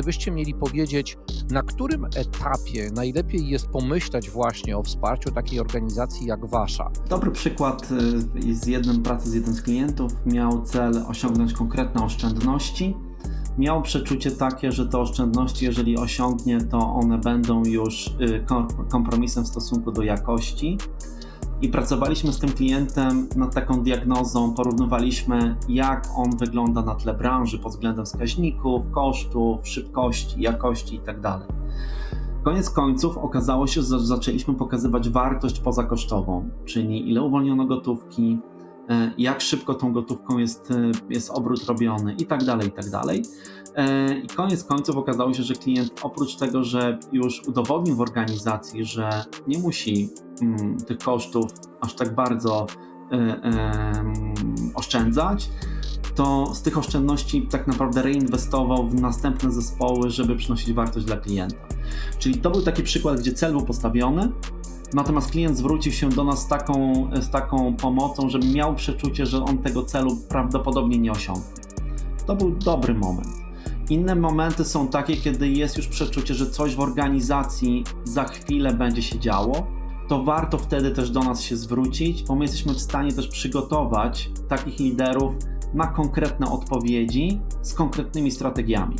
gdybyście mieli powiedzieć, na którym etapie najlepiej jest pomyśleć właśnie o wsparciu takiej organizacji jak wasza? Dobry przykład y, z jednym pracy z jednym z klientów miał cel osiągnąć konkretne oszczędności. Miał przeczucie takie, że te oszczędności, jeżeli osiągnie, to one będą już y, kom- kompromisem w stosunku do jakości. I pracowaliśmy z tym klientem nad taką diagnozą, porównywaliśmy, jak on wygląda na tle branży pod względem wskaźników, kosztów, szybkości, jakości itd. Koniec końców okazało się, że zaczęliśmy pokazywać wartość pozakosztową, czyli ile uwolniono gotówki, jak szybko tą gotówką jest, e, jest obrót robiony i tak dalej, i tak dalej. E, I koniec końców okazało się, że klient oprócz tego, że już udowodnił w organizacji, że nie musi mm, tych kosztów aż tak bardzo e, em, oszczędzać, to z tych oszczędności tak naprawdę reinwestował w następne zespoły, żeby przynosić wartość dla klienta. Czyli to był taki przykład, gdzie cel był postawiony, natomiast klient zwrócił się do nas z taką, z taką pomocą, że miał przeczucie, że on tego celu prawdopodobnie nie osiągnie. To był dobry moment. Inne momenty są takie, kiedy jest już przeczucie, że coś w organizacji za chwilę będzie się działo, to warto wtedy też do nas się zwrócić, bo my jesteśmy w stanie też przygotować takich liderów na konkretne odpowiedzi z konkretnymi strategiami.